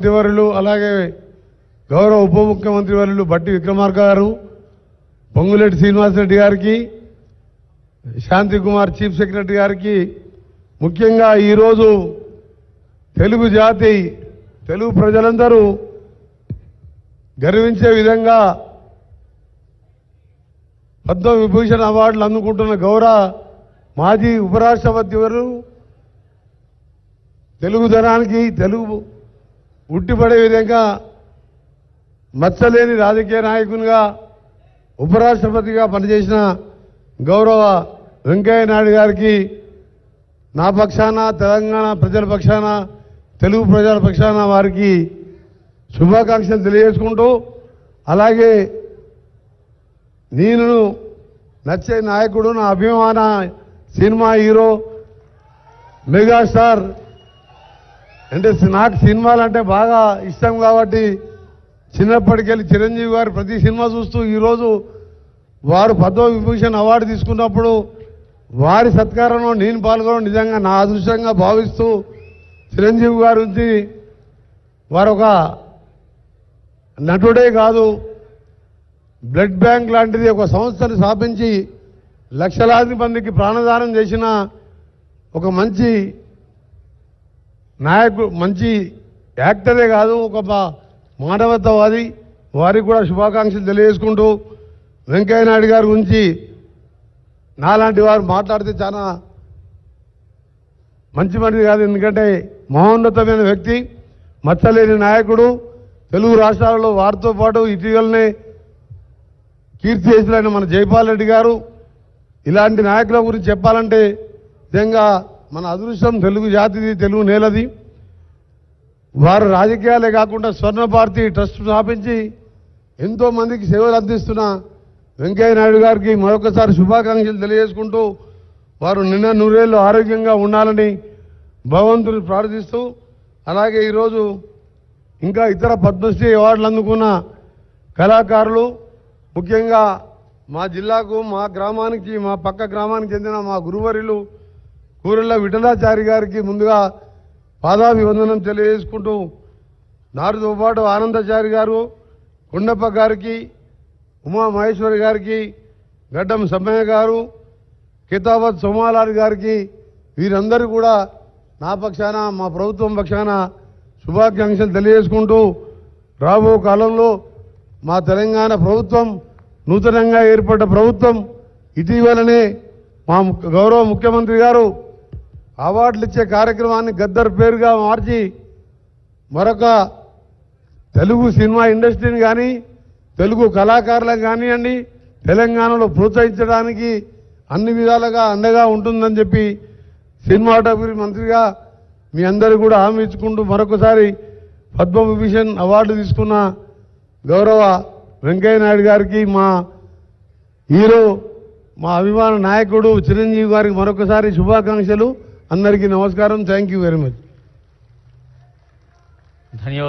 మంత్రివర్యులు అలాగే గౌరవ ఉప ముఖ్యమంత్రి వర్యులు బట్టి విక్రమార్క గారు పొంగులేటి శ్రీనివాసరెడ్డి గారికి శాంతి కుమార్ చీఫ్ సెక్రటరీ గారికి ముఖ్యంగా ఈరోజు తెలుగు జాతి తెలుగు ప్రజలందరూ గర్వించే విధంగా పద్మ విభూషణ్ అవార్డులు అందుకుంటున్న గౌరవ మాజీ ఉపరాష్ట్రపతి వారు తెలుగుదనానికి తెలుగు ఉట్టిపడే విధంగా మచ్చలేని రాజకీయ నాయకునిగా ఉపరాష్ట్రపతిగా పనిచేసిన గౌరవ వెంకయ్య నాయుడు గారికి నా పక్షాన తెలంగాణ ప్రజల పక్షాన తెలుగు ప్రజల పక్షాన వారికి శుభాకాంక్షలు తెలియజేసుకుంటూ అలాగే నేను నచ్చే నాయకుడు నా అభిమాన సినిమా హీరో మెగాస్టార్ అంటే నాకు సినిమాలు అంటే బాగా ఇష్టం కాబట్టి చిన్నప్పటికెళ్ళి చిరంజీవి గారు ప్రతి సినిమా చూస్తూ ఈరోజు వారు పద్మ విభూషణ్ అవార్డు తీసుకున్నప్పుడు వారి సత్కారంలో నేను పాల్గొనడం నిజంగా నా అదృష్టంగా భావిస్తూ చిరంజీవి గారి నుంచి వారు ఒక నటుడే కాదు బ్లడ్ బ్యాంక్ లాంటిది ఒక సంస్థను స్థాపించి లక్షలాది మందికి ప్రాణదానం చేసిన ఒక మంచి నాయకుడు మంచి యాక్టరే కాదు ఒక మానవతవాది మానవతావాది. వారికి కూడా శుభాకాంక్షలు తెలియజేసుకుంటూ వెంకయ్య నాయుడు గారి గురించి నాలాంటి వారు మాట్లాడితే చాలా మంచి మనిషి కాదు. ఎందుకంటే మహోన్నతమైన వ్యక్తి మచ్చలేని నాయకుడు. తెలుగు రాష్ట్రాలలో వారితో పాటు ఇటీవలనే కీర్తి చేసిన మన జైపాల్ రెడ్డి గారు. ఇలాంటి నాయకుల గురించి చెప్పాలంటే నిజంగా మన అదృష్టం తెలుగు జాతిది తెలుగు నేలది. వారు రాజకీయాలే కాకుండా స్వర్ణ భారతి ట్రస్ట్ స్థాపించి ఎంతో మందికి సేవలు అందిస్తున్న వెంకయ్య నాయుడు గారికి మరొకసారి శుభాకాంక్షలు తెలియజేసుకుంటూ వారు నిన్న నూరేళ్ళు ఆరోగ్యంగా ఉండాలని భగవంతుని ప్రార్థిస్తూ అలాగే ఈరోజు ఇంకా ఇతర పద్మశ్రీ అవార్డులు అందుకున్న కళాకారులు ముఖ్యంగా మా జిల్లాకు మా గ్రామానికి మా పక్క గ్రామానికి చెందిన మా గురువరిలు కూరెళ్ళ విఠలాచారి గారికి ముందుగా పాదాభివందనం తెలియజేసుకుంటూ నారుతో పాటు ఆనందచారి గారు కొండప్ప గారికి ఉమా మహేశ్వరి గారికి గడ్డం సమ్మయ్య గారు కితాబత్ సోమాలారి గారికి వీరందరూ కూడా నా పక్షాన మా ప్రభుత్వం పక్షాన శుభాకాంక్షలు తెలియజేసుకుంటూ రాబో కాలంలో మా తెలంగాణ ప్రభుత్వం నూతనంగా ఏర్పడ్డ ప్రభుత్వం ఇటీవలనే మా గౌరవ ముఖ్యమంత్రి గారు అవార్డులు ఇచ్చే కార్యక్రమాన్ని గద్దర్ పేరుగా మార్చి మరొక తెలుగు సినిమా ఇండస్ట్రీని కానీ తెలుగు కళాకారులకు కానివ్వండి తెలంగాణలో ప్రోత్సహించడానికి అన్ని విధాలుగా అండగా ఉంటుందని చెప్పి సినిమాటోగ్రఫీ మంత్రిగా మీ అందరూ కూడా హామీ ఇచ్చుకుంటూ మరొకసారి పద్మవిభూషణ్ అవార్డు తీసుకున్న గౌరవ వెంకయ్య నాయుడు గారికి మా హీరో మా అభిమాన నాయకుడు చిరంజీవి గారికి మరొకసారి శుభాకాంక్షలు. అందరికీ నమస్కారం. థ్యాంక్ యూ వెరీ మచ్ ధన్యవాదాలు.